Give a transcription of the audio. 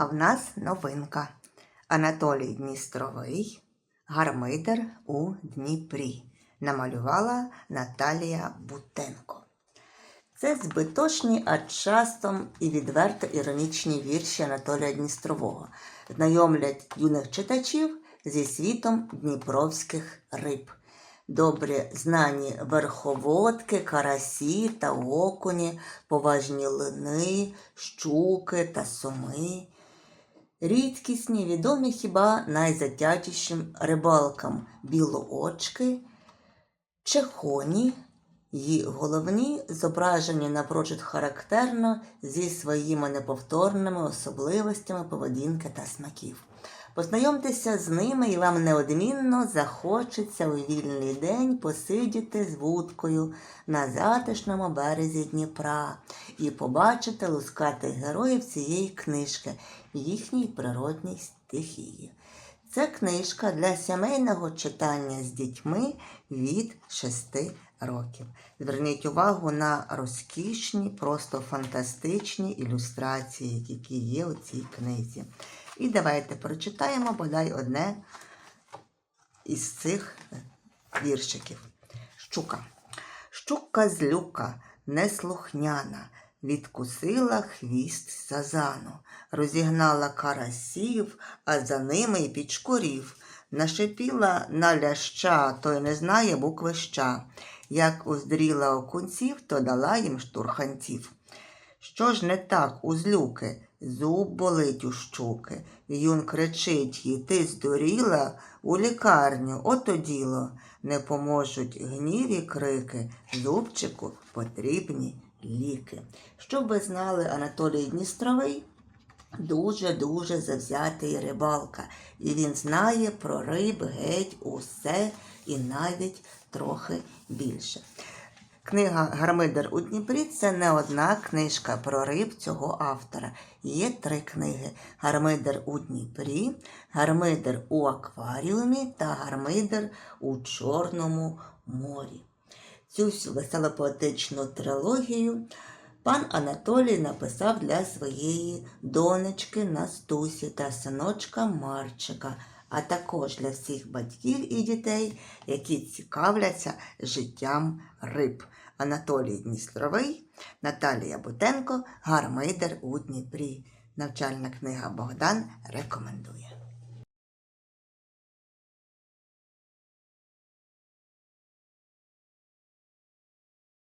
А в нас новинка. Анатолій Дністровий, гармидер у Дніпрі. Намалювала Наталія Бутенко. Це збиточні, а часом і відверто іронічні вірші Анатолія Дністрового. Знайомлять юних читачів зі світом дніпровських риб. Добре знані верховодки, карасі та окуні, поважні лини, щуки та соми. Рідкісні, відомі хіба найзатятішим рибалкам білоочки, чехоні, Її головні зображені напрочуд характерно зі своїми неповторними особливостями поведінки та смаків. Познайомтеся з ними і вам неодмінно захочеться у вільний день посидіти з вудкою на затишному березі Дніпра і побачити лускатих героїв цієї книжки їхній природній стихії. Це книжка для сімейного читання з дітьми від 6 років. Зверніть увагу на розкішні, просто фантастичні ілюстрації, які є у цій книзі. І давайте прочитаємо бодай одне із цих віршиків. Щука. Щука злюка, неслухняна, відкусила хвіст сазану, розігнала карасів, а за ними й підшкурів. Нашипіла на ляща, той не знає букви ща. Як уздріла окунців, то дала їм штурханців. Що ж не так, узлюки? Зуб болить у щуки. Юн кричить їй, ти здуріла у лікарню, ото діло. Не поможуть гнів і крики, зубчику потрібні ліки. Щоб ви знали, Анатолій Дністровий дуже-дуже завзятий рибалка. І він знає про риб геть усе і навіть трохи більше. Книга Гармидер у Дніпрі це не одна книжка про риб цього автора. Є три книги: Гармидер у Дніпрі, Гармидер у акваріумі та Гармидер у Чорному морі. Цю веселопоетичну трилогію пан Анатолій написав для своєї донечки Настусі та синочка Марчика, а також для всіх батьків і дітей, які цікавляться життям риб. Анатолій Дністровий, Наталія Бутенко, Гармидер у Дніпрі. Навчальна книга Богдан рекомендує.